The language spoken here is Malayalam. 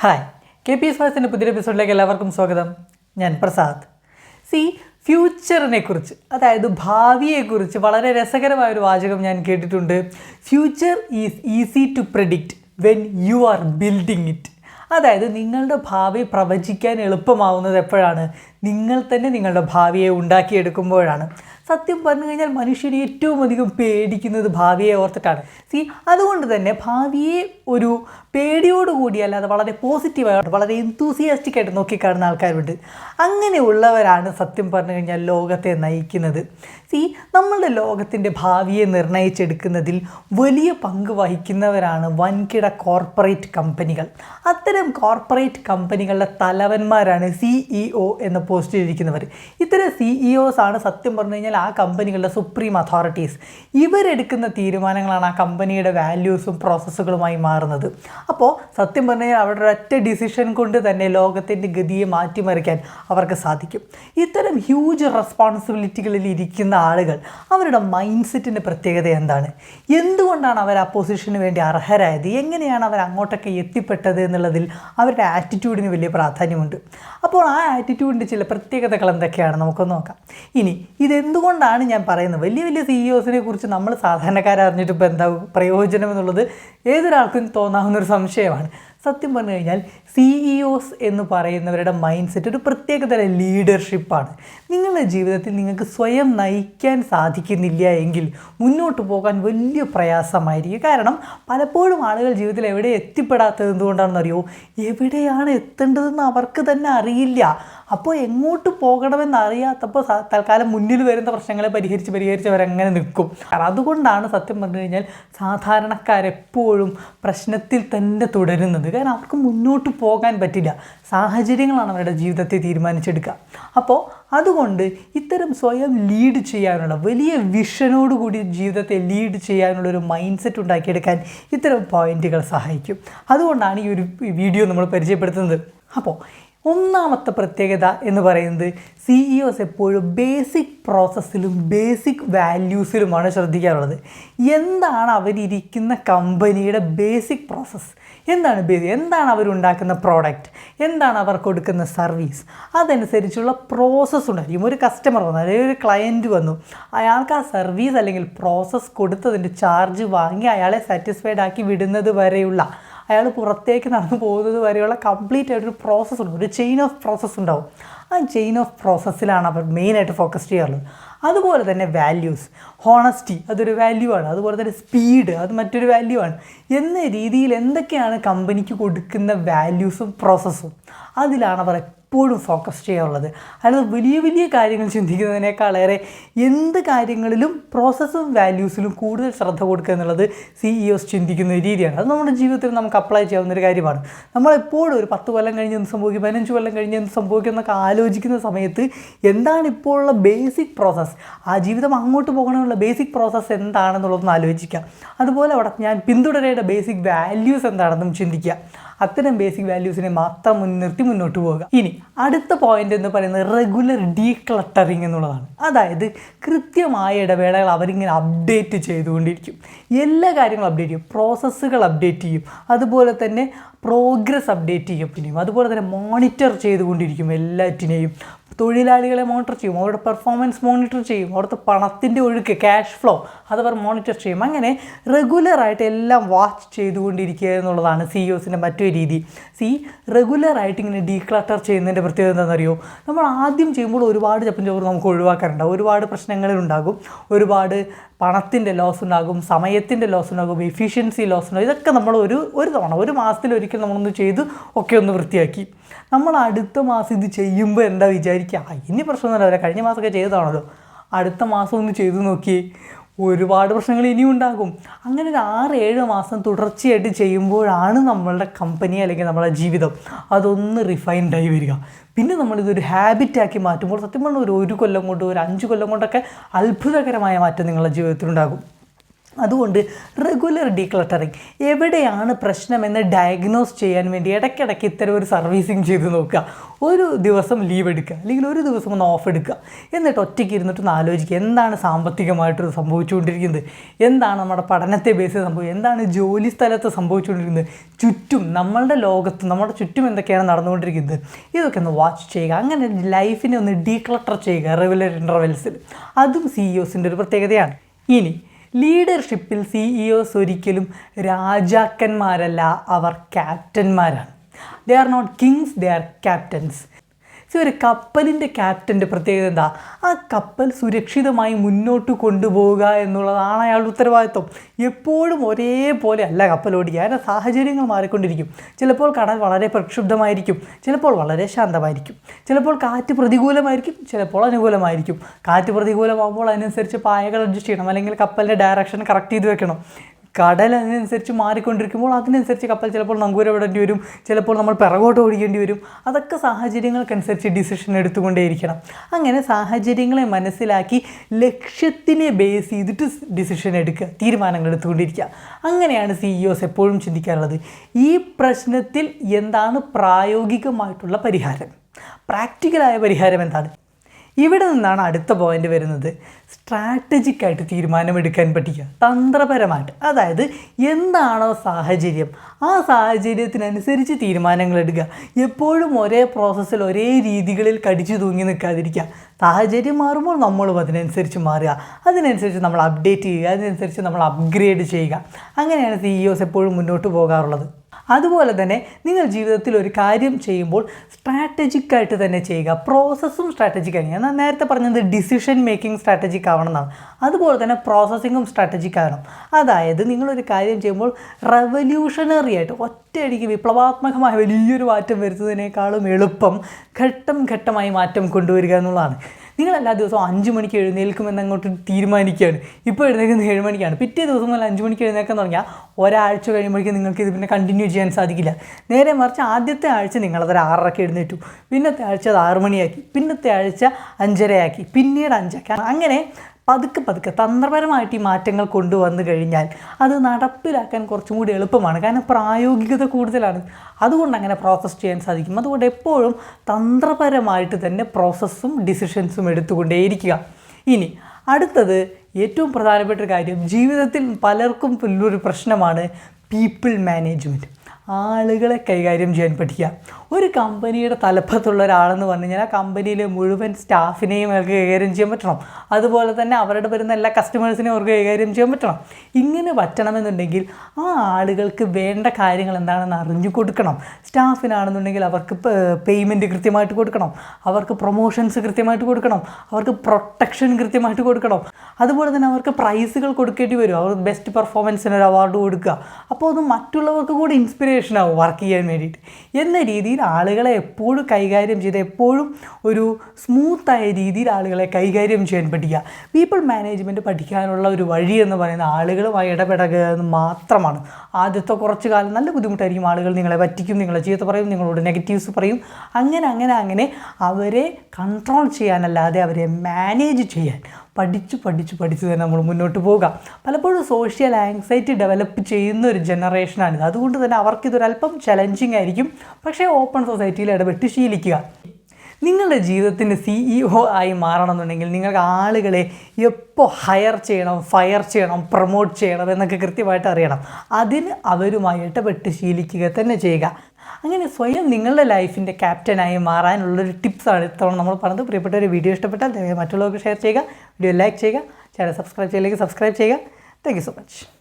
ഹായ് കെ പി എസ് വാസിന്റെ പുതിയ എപ്പിസോഡിലേക്ക് എല്ലാവർക്കും സ്വാഗതം. ഞാൻ പ്രസാദ്. സി ഫ്യൂച്ചറിനെ കുറിച്ച് അതായത് ഭാവിയെക്കുറിച്ച് വളരെ രസകരമായ ഒരു വാചകം ഞാൻ കേട്ടിട്ടുണ്ട്. Future is easy to predict when you are building it അതായത് നിങ്ങളുടെ ഭാവി പ്രവചിക്കാൻ എളുപ്പമാവുന്നത് എപ്പോഴാണ്? നിങ്ങൾ തന്നെ നിങ്ങളുടെ ഭാവിയെ ഉണ്ടാക്കിയെടുക്കുമ്പോഴാണ്. സത്യം പറഞ്ഞു കഴിഞ്ഞാൽ മനുഷ്യർ ഏറ്റവും അധികം പേടിക്കുന്നത് ഭാവിയെ ഓർത്തിട്ടാണ്. സി അതുകൊണ്ട് തന്നെ ഭാവിയെ ഒരു പേടിയോടുകൂടി അല്ലാതെ വളരെ പോസിറ്റീവായിട്ട് വളരെ എന്തൂസിയാസ്റ്റിക് ആയിട്ട് നോക്കിക്കാണുന്ന ആൾക്കാരുണ്ട്. അങ്ങനെയുള്ളവരാണ് സത്യം പറഞ്ഞു കഴിഞ്ഞാൽ ലോകത്തെ നയിക്കുന്നത്. സി നമ്മളുടെ ലോകത്തിന്റെ ഭാവിയെ നിർണയിച്ചെടുക്കുന്നതിൽ വലിയ പങ്ക് വഹിക്കുന്നവരാണ് വൻകിട കോർപ്പറേറ്റ് കമ്പനികൾ അത്തരം കോർപ്പറേറ്റ് കമ്പനികളുടെ തലവന്മാരാണ് സിഇഒ എന്ന പോസ്റ്റിൽ ഇരിക്കുന്നവർ ഇത്തരം സിഇഒസ് ആണ് സത്യം പറഞ്ഞു കഴിഞ്ഞാൽ ആ കമ്പനികളുടെ സുപ്രീം അതോറിറ്റീസ് ഇവരെടുക്കുന്ന തീരുമാനങ്ങളാണ് ആ കമ്പനിയുടെ വാല്യൂസും പ്രോസസ്സുകളുമായി മാറുന്നത്. അപ്പോൾ സത്യം പറഞ്ഞാൽ അവരുടെ ഒറ്റ ഡിസിഷൻ കൊണ്ട് തന്നെ ലോകത്തിന്റെ ഗതിയെ മാറ്റിമറിക്കാൻ അവർക്ക് സാധിക്കും. ഇത്തരം ഹ്യൂജ് റെസ്പോൺസിബിലിറ്റികളിൽ ഇരിക്കുന്ന ആളുകൾ അവരുടെ മൈൻഡ് സെറ്റിന്റെ പ്രത്യേകത എന്താണ്? എന്തുകൊണ്ടാണ് അവർ ആ പൊസിഷന് വേണ്ടി അർഹരായത്? എങ്ങനെയാണ് അവർ അങ്ങോട്ടൊക്കെ എത്തിപ്പെട്ടത് എന്നുള്ളതിൽ അവരുടെ ആറ്റിറ്റ്യൂഡിന് വലിയ പ്രാധാന്യമുണ്ട്. അപ്പോൾ ആ ആറ്റിറ്റ്യൂഡിന്റെ ചില പ്രത്യേകതകൾ എന്തൊക്കെയാണ് നമുക്കൊന്ന് നോക്കാം. ഇനി ഇതെന്തുകൊണ്ടാണ് ഞാൻ പറയുന്നത്. വലിയ വലിയ സിഇഒസിനെ കുറിച്ച് നമ്മൾ സാധാരണക്കാരറിഞ്ഞിട്ട് ഇപ്പോൾ എന്താ പ്രയോജനം എന്നുള്ളത് ഏതൊരാൾക്കും തോന്നാവുന്ന ഒരു സംശയമാണ്. സത്യം പറഞ്ഞു കഴിഞ്ഞാൽ സിഇഒസ് എന്ന് പറയുന്നവരുടെ മൈൻഡ് സെറ്റ് ഒരു പ്രത്യേകതരം ലീഡർഷിപ്പാണ് നിങ്ങളുടെ ജീവിതത്തിൽ നിങ്ങൾക്ക് സ്വയം നയിക്കാൻ സാധിക്കുന്നില്ല എങ്കിൽ മുന്നോട്ട് പോകാൻ വലിയ പ്രയാസമായിരിക്കും. കാരണം പലപ്പോഴും ആളുകൾ ജീവിതത്തിൽ എവിടെ എത്തിപ്പെടാത്തത് എന്തുകൊണ്ടാണെന്ന് അറിയോ എവിടെയാണ് എത്തേണ്ടതെന്ന് അവർക്ക് തന്നെ അറിയില്ല. അപ്പോൾ എങ്ങോട്ട് പോകണമെന്ന് അറിയാത്തപ്പോൾ തൽക്കാലം മുന്നിൽ വരുന്ന പ്രശ്നങ്ങളെ പരിഹരിച്ച് പരിഹരിച്ച് അവരങ്ങനെ നിൽക്കും. അതുകൊണ്ടാണ് സത്യം പറഞ്ഞു കഴിഞ്ഞാൽ സാധാരണക്കാരെപ്പോഴും പ്രശ്നത്തിൽ തന്നെ തുടരുന്നത്. കാരണം അവർക്ക് മുന്നോട്ട് പോകാൻ പറ്റില്ല. സാഹചര്യങ്ങളാണ് അവരുടെ ജീവിതത്തെ തീരുമാനിച്ചെടുക്കുക. അപ്പോൾ അതുകൊണ്ട് ഇത്തരം സ്വയം ലീഡ് ചെയ്യാനുള്ള വലിയ വിഷനോടുകൂടി ജീവിതത്തെ ലീഡ് ചെയ്യാനുള്ള ഒരു മൈൻഡ് സെറ്റ് ഉണ്ടാക്കിയെടുക്കാൻ ഇത്തരം പോയിന്റുകൾ സഹായിക്കും. അതുകൊണ്ടാണ് ഈ ഒരു വീഡിയോ നമ്മൾ പരിചയപ്പെടുത്തുന്നത്. അപ്പോൾ ഒന്നാമത്തെ പ്രത്യേകത എന്ന് പറയുന്നത് സിഇഒസ് എപ്പോഴും ബേസിക് പ്രോസസ്സിലും ബേസിക് വാല്യൂസിലുമാണ് ശ്രദ്ധിക്കാറുള്ളത്. എന്താണ് അവരിയ്ക്കുന്ന കമ്പനിയുടെ ബേസിക് പ്രോസസ്സ് എന്താണ് ബേസിക് എന്താണ് അവരുണ്ടാക്കുന്ന പ്രോഡക്റ്റ് എന്താണ് അവർ കൊടുക്കുന്ന സർവീസ് അതനുസരിച്ചുള്ള പ്രോസസ്സ് ഉണ്ടായിരിക്കും. ഒരു കസ്റ്റമർ വന്നു അല്ലെങ്കിൽ ഒരു ക്ലയന്റ് വന്നു അയാൾക്ക് ആ സർവീസ് അല്ലെങ്കിൽ പ്രോസസ്സ് കൊടുത്തതിന്റെ ചാർജ് വാങ്ങി അയാളെ സാറ്റിസ്ഫൈഡ് ആക്കി വിടുന്നത് വരെയുള്ള അയാൾ പുറത്തേക്ക് നടന്നു പോകുന്നത് വരെയുള്ള കംപ്ലീറ്റ് ആയിട്ടൊരു പ്രോസസ്സ് ഒരു ചെയിൻ ഓഫ് പ്രോസസ്സ് ഉണ്ടാവും. ആ ചെയിൻ ഓഫ് പ്രോസസ്സിലാണ് അവർ മെയിനായിട്ട് ഫോക്കസ് ചെയ്യാറുള്ളത്. അതുപോലെ തന്നെ വാല്യൂസ് ഹോണസ്റ്റി അതൊരു വാല്യൂ ആണ്. അതുപോലെ തന്നെ സ്പീഡ് അത് മറ്റൊരു വാല്യൂ ആണ്. എന്ന രീതിയിൽ എന്തൊക്കെയാണ് കമ്പനിക്ക് കൊടുക്കുന്ന വാല്യൂസും പ്രോസസ്സും അതിലാണ് അവർ എപ്പോഴും ഫോക്കസ് ചെയ്യാറുള്ളത്. അതായത് വലിയ വലിയ കാര്യങ്ങൾ ചിന്തിക്കുന്നതിനേക്കാളേറെ എന്ത് കാര്യങ്ങളിലും പ്രോസസ്സും വാല്യൂസിലും കൂടുതൽ ശ്രദ്ധ കൊടുക്കുക എന്നുള്ളത് സിഇഒസ് ചിന്തിക്കുന്ന ഒരു രീതിയാണ്. അത് നമ്മുടെ ജീവിതത്തിൽ നമുക്ക് അപ്ലൈ ചെയ്യാവുന്ന ഒരു കാര്യമാണ്. നമ്മളെപ്പോഴും ഒരു പത്ത് കൊല്ലം കഴിഞ്ഞ് എന്ത് സംഭവിക്കും? പതിനഞ്ച് കൊല്ലം കഴിഞ്ഞ് എന്ത് സംഭവിക്കും എന്നൊക്കെ ആലോചിക്കുന്ന സമയത്ത് എന്താണ് ഇപ്പോൾ ഉള്ള ബേസിക് പ്രോസസ്സ് ആ ജീവിതം അങ്ങോട്ട് പോകണമെന്നുള്ള ബേസിക് പ്രോസസ്സ് എന്താണെന്നുള്ളതൊന്ന് ആലോചിക്കാം. അതുപോലെ അവിടെ ഞാൻ പിന്തുടരേണ്ട ബേസിക് വാല്യൂസ് എന്താണെന്നും ചിന്തിക്കുക. അത്തരം ബേസിക് വാല്യൂസിനെ മാത്രം മുൻനിർത്തി മുന്നോട്ട് പോവുക. ഇനി അടുത്ത പോയിന്റ് എന്ന് പറയുന്നത് റെഗുലർ ഡീക്ലട്ടറിങ് എന്നുള്ളതാണ്. അതായത് കൃത്യമായ ഇടവേളകൾ അവരിങ്ങനെ അപ്ഡേറ്റ് ചെയ്തുകൊണ്ടിരിക്കും. എല്ലാ കാര്യങ്ങളും അപ്ഡേറ്റ് ചെയ്യും. പ്രോസസ്സുകൾ അപ്ഡേറ്റ് ചെയ്യും. അതുപോലെ തന്നെ പ്രോഗ്രസ് അപ്ഡേറ്റ് ചെയ്യും. പിന്നെയും അതുപോലെ തന്നെ മോണിറ്റർ ചെയ്തുകൊണ്ടിരിക്കും എല്ലാറ്റിനെയും. തൊഴിലാളികളെ മോണിറ്റർ ചെയ്യും. അവരുടെ പെർഫോമൻസ് മോണിറ്റർ ചെയ്യും. അവിടുത്തെ പണത്തിന്റെ ഒഴുക്ക് ക്യാഷ് ഫ്ലോ അതവർ മോണിറ്റർ ചെയ്യും. അങ്ങനെ റെഗുലറായിട്ട് എല്ലാം വാച്ച് ചെയ്തുകൊണ്ടിരിക്കുക എന്നുള്ളതാണ് സി ഒസിന്റെ മറ്റൊരു രീതി. സി റെഗുലറായിട്ട് ഇങ്ങനെ ഡീക്ലട്ടർ ചെയ്യുന്നതിന്റെ പ്രത്യേകത എന്താണെന്നറിയോ? നമ്മൾ ആദ്യം ചെയ്യുമ്പോൾ ഒരുപാട് ചപ്പൻ ചോറ് നമുക്ക് ഒഴിവാക്കാറുണ്ടാകും ഒരുപാട് പ്രശ്നങ്ങളുണ്ടാകും ഒരുപാട് പണത്തിന്റെ ലോസ് ഉണ്ടാകും. സമയത്തിന്റെ ലോസ് ഉണ്ടാകും. എഫിഷ്യൻസി ലോസ് ഉണ്ടാകും. ഇതൊക്കെ നമ്മൾ ഒരു ഒരു തവണ ഒരു മാസത്തിൽ ഒരിക്കൽ നമ്മളൊന്ന് ചെയ്ത് ഒക്കെ ഒന്ന് വൃത്തിയാക്കി. നമ്മൾ അടുത്ത മാസം ഇത് ചെയ്യുമ്പോൾ എന്താ വിചാരിക്കുക ഇനി പ്രശ്നമൊന്നുമില്ല. കഴിഞ്ഞ മാസമൊക്കെ ചെയ്തതാണല്ലോ. അടുത്ത മാസം ഒന്ന് ചെയ്തു നോക്കി. ഒരുപാട് പ്രശ്നങ്ങൾ ഇനിയും ഉണ്ടാകും. അങ്ങനെ ഒരു ആറ് ഏഴ് മാസം തുടർച്ചയായിട്ട് ചെയ്യുമ്പോഴാണ് നമ്മളുടെ കമ്പനി അല്ലെങ്കിൽ നമ്മുടെ ജീവിതം അതൊന്ന് റിഫൈൻഡ് ആയി വരിക. പിന്നെ നമ്മളിതൊരു ഹാബിറ്റാക്കി മാറ്റുമ്പോൾ സത്യം പറഞ്ഞാൽ ഒരു ഒരു കൊല്ലം കൊണ്ട് ഒരു അഞ്ച് കൊല്ലം കൊണ്ടൊക്കെ അത്ഭുതകരമായ മാറ്റം നിങ്ങളുടെ ജീവിതത്തിലുണ്ടാകും. അതുകൊണ്ട് റെഗുലർ ഡീക്ലട്ടറിങ് എവിടെയാണ് പ്രശ്നമെന്ന് ഡയഗ്നോസ് ചെയ്യാൻ വേണ്ടി ഇടയ്ക്കിടയ്ക്ക് ഇത്തരം ഒരു സർവീസിങ് ചെയ്ത് നോക്കുക. ഒരു ദിവസം ലീവ് എടുക്കുക. അല്ലെങ്കിൽ ഒരു ദിവസം ഒന്ന് ഓഫ് എടുക്കുക. എന്നിട്ട് ഒറ്റയ്ക്ക് ഇരുന്നിട്ട് ഒന്ന് ആലോചിക്കുക. എന്താണ് സാമ്പത്തികമായിട്ട് സംഭവിച്ചുകൊണ്ടിരിക്കുന്നത്? എന്താണ് നമ്മുടെ പഠനത്തെ ബേസ് ചെയ്ത് സംഭവിക്കുക എന്താണ് ജോലി സ്ഥലത്ത് സംഭവിച്ചുകൊണ്ടിരിക്കുന്നത്? ചുറ്റും നമ്മളുടെ ലോകത്ത് നമ്മുടെ ചുറ്റും എന്തൊക്കെയാണ് നടന്നുകൊണ്ടിരിക്കുന്നത്? ഇതൊക്കെ ഒന്ന് വാച്ച് ചെയ്യുക. അങ്ങനെ ലൈഫിനെ ഒന്ന് ഡീക്ലട്ടർ ചെയ്യുക റെഗുലർ ഇന്റർവെൽസിൽ അതും സി ഇ ഒസിന്റെ ഒരു പ്രത്യേകതയാണ്. ഇനി ലീഡർഷിപ്പിൽ സിഇഒസ് ഒരിക്കലും രാജാക്കന്മാരല്ല അവർ ക്യാപ്റ്റന്മാരാണ്. They are not kings they are captains so ഒരു കപ്പലിന്റെ ക്യാപ്റ്റന്റെ പ്രത്യേകത എന്താ? ആ കപ്പൽ സുരക്ഷിതമായി മുന്നോട്ട് കൊണ്ടുപോവുക എന്നുള്ളതാണ് അയാളുടെ ഉത്തരവാദിത്വം. എപ്പോഴും ഒരേപോലെ അല്ല കപ്പൽ ഓടിക്കുക. അതിന്റെ സാഹചര്യങ്ങൾ മാറിക്കൊണ്ടിരിക്കും. ചിലപ്പോൾ കടൽ വളരെ പ്രക്ഷുബ്ധമായിരിക്കും. ചിലപ്പോൾ വളരെ ശാന്തമായിരിക്കും. ചിലപ്പോൾ കാറ്റ് പ്രതികൂലമായിരിക്കും. ചിലപ്പോൾ അനുകൂലമായിരിക്കും. കാറ്റ് പ്രതികൂലമാകുമ്പോൾ അതിനനുസരിച്ച് പായകൾ അഡ്ജസ്റ്റ് ചെയ്യണം. അല്ലെങ്കിൽ കപ്പലിന്റെ ഡയറക്ഷൻ കറക്റ്റ് ചെയ്ത് വെക്കണം. കടൽ അതിനനുസരിച്ച് മാറിക്കൊണ്ടിരിക്കുമ്പോൾ അതിനനുസരിച്ച് കപ്പൽ ചിലപ്പോൾ നങ്കൂരം ഇടേണ്ടി വരും ചിലപ്പോൾ നമ്മൾ പിറകോട്ട് ഓടിക്കേണ്ടി വരും. അതൊക്കെ സാഹചര്യങ്ങൾക്കനുസരിച്ച് ഡിസിഷൻ എടുത്തുകൊണ്ടേയിരിക്കണം. അങ്ങനെ സാഹചര്യങ്ങളെ മനസ്സിലാക്കി ലക്ഷ്യത്തിനെ ബേസ് ചെയ്തിട്ട് ഡിസിഷൻ എടുക്കുക തീരുമാനങ്ങൾ എടുത്തുകൊണ്ടിരിക്കുക. അങ്ങനെയാണ് സിഇഒസ് എപ്പോഴും ചിന്തിക്കാറുള്ളത് ഈ പ്രശ്നത്തിൽ എന്താണ് പ്രായോഗികമായിട്ടുള്ള പരിഹാരം? പ്രാക്ടിക്കലായ പരിഹാരം എന്താണ്? ഇവിടെ നിന്നാണ് അടുത്ത പോയിന്റ് വരുന്നത്. സ്ട്രാറ്റജിക്കായിട്ട് തീരുമാനമെടുക്കാൻ പഠിക്കുക തന്ത്രപരമായിട്ട്. അതായത് എന്താണോ സാഹചര്യം. ആ സാഹചര്യത്തിനനുസരിച്ച് തീരുമാനങ്ങൾ എടുക്കുക. എപ്പോഴും ഒരേ പ്രോസസ്സിൽ ഒരേ രീതികളിൽ കടിച്ചു തൂങ്ങി നിൽക്കാതിരിക്കുക. സാഹചര്യം മാറുമ്പോൾ നമ്മളും അതിനനുസരിച്ച് മാറുക. അതിനനുസരിച്ച് നമ്മൾ അപ്ഡേറ്റ് ചെയ്യുക. അതിനനുസരിച്ച് നമ്മൾ അപ്ഗ്രേഡ് ചെയ്യുക. അങ്ങനെയാണ് സിഇഒസ് എപ്പോഴും മുന്നോട്ട് പോകാറുള്ളത്. അതുപോലെ തന്നെ നിങ്ങൾ ജീവിതത്തിൽ ഒരു കാര്യം ചെയ്യുമ്പോൾ സ്ട്രാറ്റജിക്കായിട്ട് തന്നെ ചെയ്യുക. പ്രോസസ്സും സ്ട്രാറ്റജിക് ആണ്. ഞാൻ നേരത്തെ പറഞ്ഞത് ഡിസിഷൻ മേക്കിംഗ് സ്ട്രാറ്റജിക് ആവണം എന്നാണ് അതുപോലെ തന്നെ പ്രോസസ്സിങ്ങും സ്ട്രാറ്റജിക് ആകണം. അതായത് നിങ്ങളൊരു കാര്യം ചെയ്യുമ്പോൾ റവല്യൂഷണറി ആയിട്ട് ഒറ്റയടിക്ക് വിപ്ലവാത്മകമായ വലിയൊരു മാറ്റം വരുത്തുന്നതിനേക്കാളും എളുപ്പം ഘട്ടം ഘട്ടമായി മാറ്റം കൊണ്ടുവരിക എന്നുള്ളതാണ്. നിങ്ങൾ എല്ലാ ദിവസവും അഞ്ച് മണിക്ക് എഴുന്നേൽക്കുമെന്ന് അങ്ങോട്ട് തീരുമാനിക്കുകയാണ്. ഇപ്പോൾ എഴുന്നേൽക്കുന്നത് ഏഴ് മണിക്കാണ്. പിറ്റേ ദിവസം മുതൽ അഞ്ച് മണിക്ക് എഴുന്നേൽക്കാൻ തുടങ്ങിയാൽ ഒരാഴ്ച കഴിയുമ്പോഴേക്കും നിങ്ങൾക്ക് ഇത് പിന്നെ കണ്ടിന്യൂ ചെയ്യാൻ സാധിക്കില്ല. നേരെ മറിച്ച് ആദ്യത്തെ ആഴ്ച നിങ്ങളതൊരു ആറരയ്ക്ക് എഴുന്നേറ്റു. പിന്നത്തെ ആഴ്ച അത് ആറ് മണിയാക്കി. പിന്നത്തെ ആഴ്ച അഞ്ചരയാക്കി. പിന്നീട് അഞ്ചാക്കി അങ്ങനെ പതുക്കെ പതുക്കെ തന്ത്രപരമായിട്ട് ഈ മാറ്റങ്ങൾ കൊണ്ടുവന്നു കഴിഞ്ഞാൽ അത് നടപ്പിലാക്കാൻ കുറച്ചും കൂടി എളുപ്പമാണ്. കാരണം പ്രായോഗികത കൂടുതലാണ്. അതുകൊണ്ട് അങ്ങനെ പ്രോസസ്സ് ചെയ്യാൻ സാധിക്കും. അതുകൊണ്ട് എപ്പോഴും തന്ത്രപരമായിട്ട് തന്നെ പ്രോസസ്സും ഡിസിഷൻസും എടുത്തുകൊണ്ടേയിരിക്കുക. ഇനി അടുത്തത് ഏറ്റവും പ്രധാനപ്പെട്ട ഒരു കാര്യം. ജീവിതത്തിൽ പലർക്കും ഒരു പ്രശ്നമാണ് പീപ്പിൾ മാനേജ്മെന്റ് ആളുകളെ കൈകാര്യം ചെയ്യാൻ പഠിക്കുക. ഒരു കമ്പനിയുടെ തലപ്പത്തുള്ള ഒരാളെന്ന് പറഞ്ഞു കഴിഞ്ഞാൽ ആ കമ്പനിയിലെ മുഴുവൻ സ്റ്റാഫിനെയും അവർക്ക് കൈകാര്യം ചെയ്യാൻ പറ്റണം. അതുപോലെ തന്നെ അവരുടെ വരുന്ന എല്ലാ കസ്റ്റമേഴ്സിനെയും അവർക്ക് കൈകാര്യം ചെയ്യാൻ പറ്റണം. ഇങ്ങനെ പറ്റണമെന്നുണ്ടെങ്കിൽ ആ ആളുകൾക്ക് വേണ്ട കാര്യങ്ങൾ എന്താണെന്ന് അറിഞ്ഞു കൊടുക്കണം. സ്റ്റാഫിനാണെന്നുണ്ടെങ്കിൽ അവർക്ക് പേയ്മെന്റ് കൃത്യമായിട്ട് കൊടുക്കണം. അവർക്ക് പ്രൊമോഷൻസ് കൃത്യമായിട്ട് കൊടുക്കണം. അവർക്ക് പ്രൊട്ടക്ഷൻ കൃത്യമായിട്ട് കൊടുക്കണം. അതുപോലെ തന്നെ അവർക്ക് പ്രൈസുകൾ കൊടുക്കേണ്ടി വരും. അവർ ബെസ്റ്റ് പെർഫോമൻസിന് ഒരു അവാർഡ് കൊടുക്കുക. അപ്പോൾ അത് മറ്റുള്ളവർക്ക് കൂടി ഇൻസ്പിറേഷൻ ആവും വർക്ക് ചെയ്യാൻ വേണ്ടിയിട്ട്. എന്ന രീതിയിൽ ആളുകളെ എപ്പോഴും കൈകാര്യം ചെയ്ത് എപ്പോഴും ഒരു സ്മൂത്തായ രീതിയിൽ ആളുകളെ കൈകാര്യം ചെയ്യാൻ പഠിക്കുക. പീപ്പിൾ മാനേജ്മെന്റ് പഠിക്കാനുള്ള ഒരു വഴി എന്ന് പറയുന്നത് ആളുകളുമായി ഇടപെടുക എന്ന് മാത്രമാണ്. ആദ്യത്തെ കുറച്ച് കാലം നല്ല ബുദ്ധിമുട്ടായിരിക്കും ആളുകൾ നിങ്ങളെ പറ്റിക്കും നിങ്ങളെ ചീത്ത പറയും നിങ്ങളോട് നെഗറ്റീവ്സ് പറയും. അങ്ങനെ അങ്ങനെ അങ്ങനെ അവരെ കൺട്രോൾ ചെയ്യാനല്ലാതെ അവരെ മാനേജ് ചെയ്യാൻ പഠിച്ച് പഠിച്ച് പഠിച്ച് തന്നെ നമ്മൾ മുന്നോട്ട് പോവുക. പലപ്പോഴും സോഷ്യൽ ആങ്സൈറ്റി ഡെവലപ്പ് ചെയ്യുന്ന ഒരു ജനറേഷനാണിത് അതുകൊണ്ട് തന്നെ അവർക്കിതൊരല്പം ചലഞ്ചിങ് ആയിരിക്കും. പക്ഷേ ഓപ്പൺ സൊസൈറ്റിയിൽ ഇടപെട്ട് ശീലിക്കുക. നിങ്ങളുടെ ജീവിതത്തിന്റെ സിഇഒ ആയി മാറണമെന്നുണ്ടെങ്കിൽ നിങ്ങൾക്ക് ആളുകളെ എപ്പോൾ ഹയർ ചെയ്യണം ഫയർ ചെയ്യണം പ്രൊമോട്ട് ചെയ്യണം എന്നൊക്കെ കൃത്യമായിട്ട് അറിയണം. അതിന് അവരുമായി ഇടപെട്ട് ശീലിക്കുക തന്നെ ചെയ്യുക. അങ്ങനെ സ്വയം നിങ്ങളുടെ ലൈഫിന്റെ ക്യാപ്റ്റനായി മാറാനുള്ളൊരു ടിപ്സാണ് ഇത്തവണ നമ്മൾ പറഞ്ഞത്. പ്രിയപ്പെട്ട ഒരു വീഡിയോ ഇഷ്ടപ്പെട്ടാൽ മറ്റുള്ളവർക്ക് ഷെയർ ചെയ്യുക. വീഡിയോ ലൈക്ക് ചെയ്യുക. ചാനൽ സബ്സ്ക്രൈബ് ചെയ്യില്ലെങ്കിൽ സബ്സ്ക്രൈബ് ചെയ്യുക. Thank so much